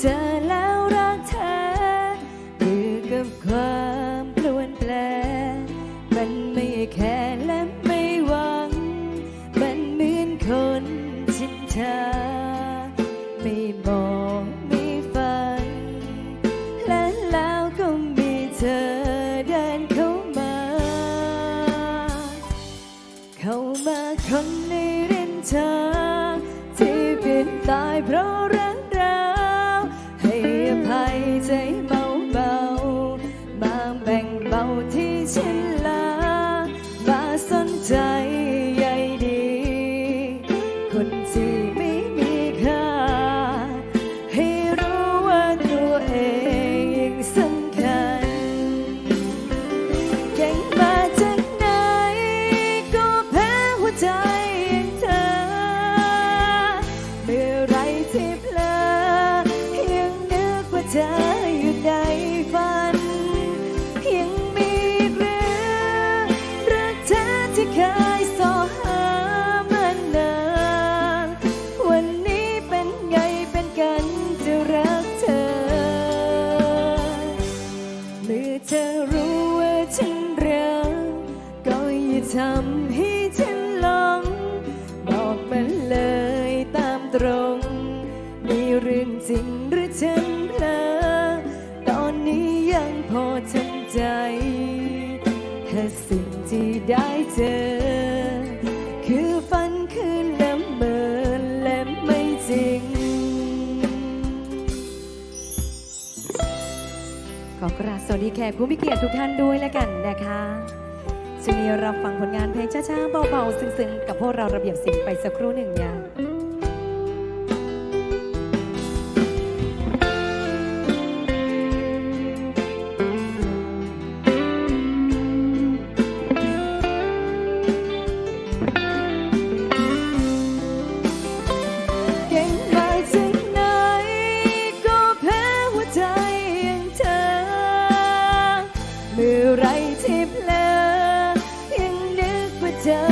เจอแล้วรักเธอเรือกับความปลวนแปลมันไม่แค่และไม่หวัง มันเหมือนคนชินชาไม่มองไม่ฟัง และแล้วก็มีเธอเดินเข้ามา เข้ามาคนในเรื่องเธอ ทำให้ฉันหลง บอกมันเลยตามตรง มีเรื่องจริงหรือฉันเพลอตอนนี้ยังพอทำใจแค่สิ่งที่ได้เจอ คือฝันคือละเมอและไม่จริง ขอกราบสวัสดีแขกผู้มีเกียรติทุกท่านด้วยแล้วกันนะคะ ช่วงนี้รับฟังผลงานเพลงช้าๆเบาๆซึ้งๆ กับพวกเราระเบียบสิงไปสักครู่หนึ่งเนี่ยเก่งมาจากไหนก็แพ้หัวใจอย่างเธอเมื่อไรที่เพลอยังนึกว่าเธอ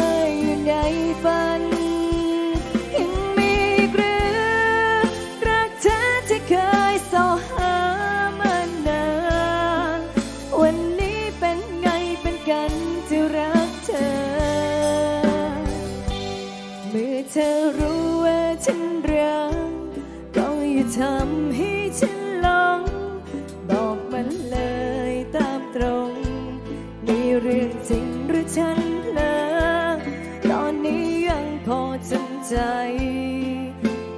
อยู่ในฝันยังมีอีกเรื่อรักเธอที่เคยสอหามานานวันนี้เป็นไงเป็นกันจะรักเธอ เมื่อเธอรู้ว่าฉันรักก็อย่าทำให้ฉันหลงบอกมันเลยตามตรง มีเรื่องจริงหรือฉันเพลอ ใจ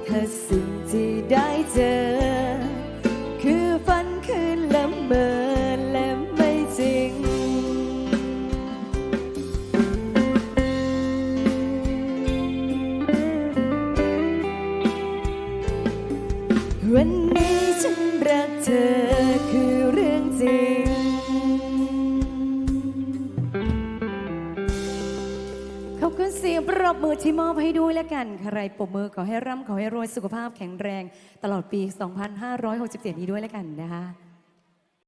ถ้าสิ่งที่ได้เจอ คือฝันคือละเมอและไม่จริง วันนี้ฉันรักเธอ เสียงปรบมือที่มอบให้ด้วยแล้วกัน ใครปรบมือขอให้ร่ำขอให้รวยสุขภาพแข็งแรง ตลอดปี 2567 นี้ด้วยแล้วกันนะคะ